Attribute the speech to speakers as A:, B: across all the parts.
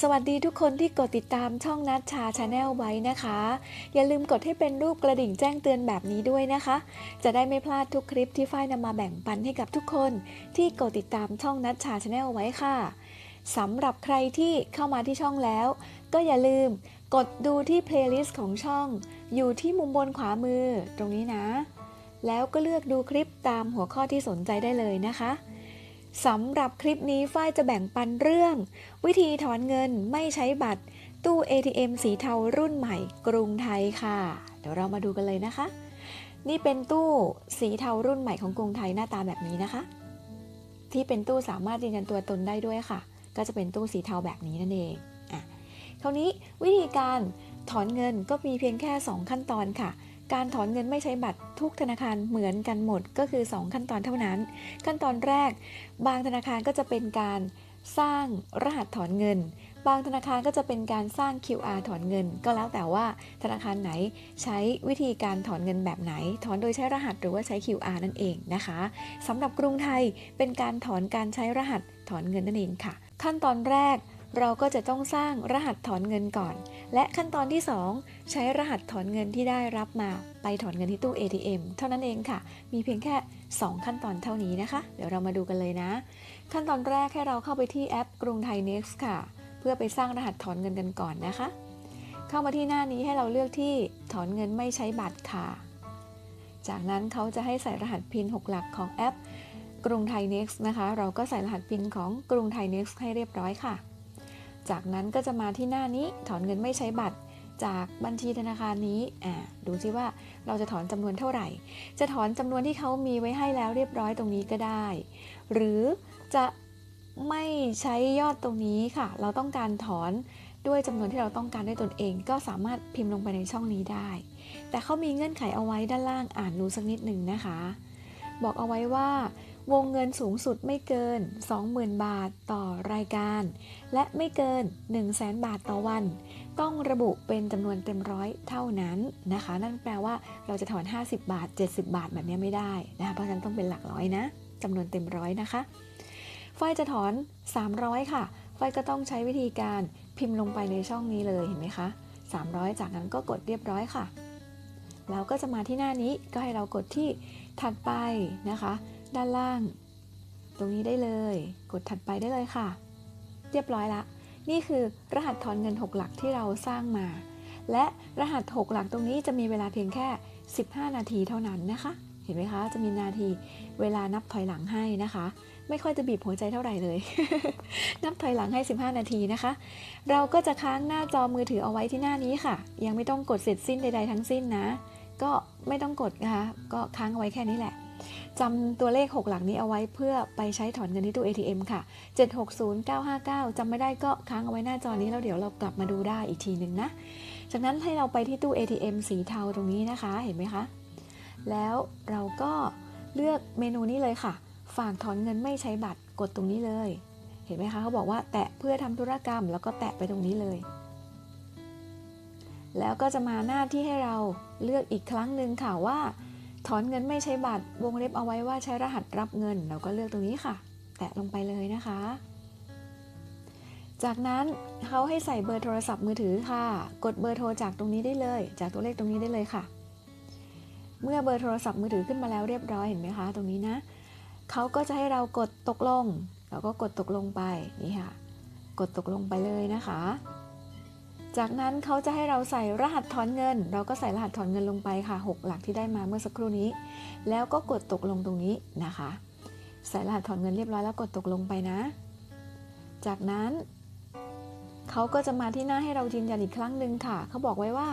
A: สวัสดีทุกคนที่กดติดตามช่องนัดชาชาแนลไว้นะคะ อย่าลืมกดให้เป็นรูปกระดิ่งแจ้งเตือนแบบนี้ด้วยนะคะ จะได้ไม่พลาดทุกคลิปที่ฝ้ายนำมาแบ่งปันให้กับทุกคนที่กดติดตามช่องนัดชาชาแนลไว้ค่ะสำหรับใครที่เข้ามาที่ช่องแล้ว ก็อย่าลืมกดดูที่เพลย์ลิสต์ของช่อง อยู่ที่มุมบนขวามือตรงนี้นะ แล้วก็เลือกดูคลิปตามหัวข้อที่สนใจได้เลยนะคะ สำหรับคลิปนี้ฝ้ายจะแบ่งปันเรื่อง วิธีถอนเงินไม่ใช้บัตร ตู้ ATM สีเทารุ่นใหม่ กรุงไทยค่ะ เดี๋ยวเรามาดูกันเลยนะคะ นี่เป็นตู้สีเทารุ่นใหม่ของกรุงไทยหน้าตาแบบนี้นะคะ ที่เป็นตู้สามารถยืนยันตัวตนได้ด้วยค่ะ ก็จะเป็นตู้สีเทาแบบนี้นั่นเองอะคราวนี้วิธีการถอนเงินก็มีเพียงแค่ 2 ขั้นตอนค่ะ การถอนเงินไม่ใช้บัตรทุกธนาคารเหมือนกันหมดก็คือ 2 ขั้นตอนเท่านั้น ขั้นตอนแรก บางธนาคารก็จะเป็นการสร้างรหัสถอนเงิน บางธนาคารก็จะเป็นการสร้าง QR ถอนเงิน ก็แล้วแต่ว่าธนาคารไหนใช้วิธีการถอนเงินแบบไหน ถอนโดยใช้รหัสหรือว่าใช้ QR นั่นเองนะคะสำหรับกรุงไทยเป็นการถอนการใช้รหัสถอนเงินนั่นเองค่ะ ขั้นตอนแรกเราก็จะต้องสร้างรหัสถอนเงินก่อน และขั้นตอนที่ 2 ใช้รหัสถอนเงินที่ได้รับมาไปถอนเงินที่ตู้ ATM เท่านั้นเองค่ะ มีเพียงแค่ 2 ขั้นตอนเท่านี้นะคะ เดี๋ยวเรามาดูกันเลยนะ ขั้นตอนแรกให้เราเข้าไปที่แอปกรุงไทย Next ค่ะ เพื่อไปสร้างรหัสถอนเงินกันก่อนนะคะ เข้ามาที่หน้านี้ให้เราเลือกที่ถอนเงินไม่ใช้บัตรค่ะ จากนั้นเขาจะให้ใส่รหัสพิน 6 หลักของแอปกรุงไทย Next นะคะ เราก็ใส่รหัสพินของกรุงไทย Next ให้เรียบร้อยค่ะ จากนั้นก็จะมาที่หน้านี้ถอนเงินไม่ใช้บัตร จากบัญชีธนาคารนี้อ่าดูซิว่าเราจะถอนจำนวนเท่าไหร่ จะถอนจำนวนที่เขามีไว้ให้แล้วเรียบร้อยตรงนี้ก็ได้ หรือจะไม่ใช้ยอดตรงนี้ค่ะ เราต้องการถอนด้วยจำนวนที่เราต้องการด้วยตนเอง ก็สามารถพิมพ์ลงไปในช่องนี้ได้ แต่เขามีเงื่อนไขเอาไว้ด้านล่างอ่านดูสักนิดหนึ่งนะคะ บอกเอาไว้ว่า วงเงินสูงสุดไม่เกิน 20,000 บาทต่อรายการ และไม่เกิน 1 0 0 0 0แบาทต่อวัน ต้องระบุเป็นจำนวนเต็มร้อยเท่านั้นนะคะ นั่นแปลว่าเราจะถอน 50 บาท 70 บาทแบบนี้ไม่ได้นะคะเพราะฉะนั้นต้องเป็นหลักร้อยนะจำนวนเต็มร้อยนะคะฝ้ายจะถอน 300 ค่ะฝ้ายก็ต้องใช้วิธีการพิมพ์ลงไปในช่องนี้เลยเห็นไหมคะ 300 จากนั้นก็กดเรียบร้อยค่ะแล้วก็จะมาที่หน้านี้ก็ให้เรากดที่ถัดไปนะคะ ด้านล่าง ตรงนี้ได้เลย กดถัดไปได้เลยค่ะ เรียบร้อยละ นี่คือรหัสถอนเงิน 6 หลักที่เราสร้างมา และรหัส 6 หลักตรงนี้จะมีเวลาเพียงแค่ 15 นาทีเท่านั้นนะคะ เห็นไหมคะ จะมีนาทีเวลานับถอยหลังให้นะคะ ไม่ค่อยจะบีบหัวใจเท่าไหร่เลย นับถอยหลังให้ 15 นาทีนะคะ เราก็จะค้างหน้าจอมือถือเอาไว้ที่หน้านี้ค่ะ ยังไม่ต้องกดเสร็จสิ้นใด ๆ ทั้งสิ้นนะ ก็ไม่ต้องกดนะคะ ก็ค้างเอาไว้แค่นี้แหละ จำตัวเลข 6 หลักนี้เอาไว้เพื่อไปใช้ถอนเงินที่ตู้ ATM ค่ะ 760959จำไม่ได้ก็ค้างเอาไว้หน้าจอนี้แล้วเดี๋ยวเรากลับมาดูได้อีกทีหนึ่งนะ จากนั้นให้เราไปที่ตู้ ATM สีเทาตรงนี้นะคะ เห็นไหมคะ แล้วเราก็เลือกเมนูนี้เลยค่ะ ฝากถอนเงินไม่ใช้บัตร กดตรงนี้เลย เห็นไหมคะเขาบอกว่าแตะเพื่อทำธุรกรรม แล้วก็แตะไปตรงนี้เลย แล้วก็จะมาหน้าที่ให้เราเลือกอีกครั้งหนึ่งค่ะว่า ถอนเงินไม่ใช้บัตร วงเล็บเอาไว้ว่าใช้รหัสรับเงิน เราก็เลือกตรงนี้ค่ะ แตะลงไปเลยนะคะ จากนั้นเขาให้ใส่เบอร์โทรศัพท์มือถือค่ะ กดเบอร์โทรจากตรงนี้ได้เลย จากตัวเลขตรงนี้ได้เลยค่ะ เมื่อเบอร์โทรศัพท์มือถือขึ้นมาแล้วเรียบร้อยเห็นไหมคะ ตรงนี้นะเขาก็จะให้เรากดตกลง เราก็กดตกลงไปนี่ค่ะ กดตกลงไปเลยนะคะ จากนั้นเขาจะให้เราใส่รหัสถอนเงิน เราก็ใส่รหัสถอนเงินลงไปค่ะ 6 หลักที่ได้มาเมื่อสักครู่นี้ แล้วก็กดตกลงตรงนี้นะคะ ใส่รหัสถอนเงินเรียบร้อยแล้วกดตกลงไปนะ จากนั้นเขาก็จะมาที่หน้าให้เรายืนยันอีกครั้งหนึ่งค่ะ เขาบอกไว้ว่า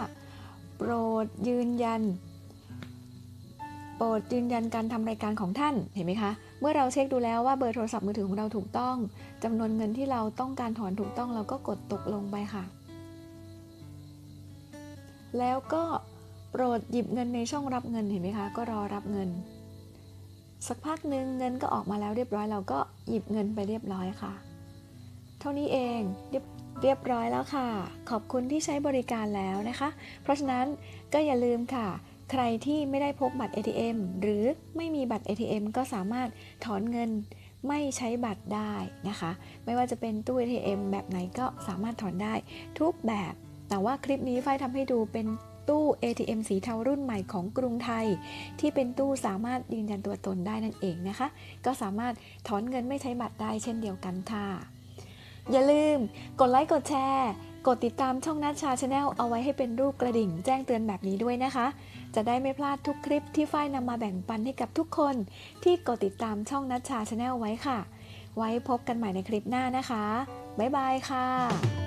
A: โปรดยืนยัน โปรดยืนยันการทำรายการของท่านเห็นไหมคะเมื่อเราเช็คดูแล้วว่าเบอร์โทรศัพท์มือถือของเราถูกต้องจำนวนเงินที่เราต้องการถอนถูกต้องเราก็กดตกลงไปค่ะ แล้วก็โปรดหยิบเงินในช่องรับเงินเห็นไหมคะ ก็รอรับเงิน สักพักหนึ่งเงินก็ออกมาแล้วเรียบร้อยเราก็หยิบเงินไปเรียบร้อยค่ะ เท่านี้เองเรียบเรียบร้อยแล้วค่ะ ขอบคุณที่ใช้บริการแล้วนะคะ เพราะฉะนั้นก็อย่าลืมค่ะ ใครที่ไม่ได้พกบัตร ATM หรือไม่มีบัตร ATM ก็สามารถถอนเงินไม่ใช้บัตรได้นะคะ ไม่ว่าจะเป็นตู้ ATM แบบไหนก็สามารถถอนได้ทุกแบบ แต่ว่าคลิปนี้ฝ้ายทำให้ดูเป็นตู้ ATM สีเทารุ่นใหม่ของกรุงไทย ที่เป็นตู้สามารถยืนยันตัวตนได้นั่นเองนะคะ ก็สามารถถอนเงินไม่ใช้บัตรได้เช่นเดียวกันค่ะ อย่าลืม กดไลค์กดแชร์ กดติดตามช่องนัชชาชาแนลเอาไว้ให้เป็นรูปกระดิ่งแจ้งเตือนแบบนี้ด้วยนะคะ จะได้ไม่พลาดทุกคลิปที่ฝ้ายนำมาแบ่งปันให้กับทุกคน ที่กดติดตามช่องนัชชาชาแนลไว้ค่ะ ไว้พบกันใหม่ในคลิปหน้านะคะบ๊ายบายค่ะ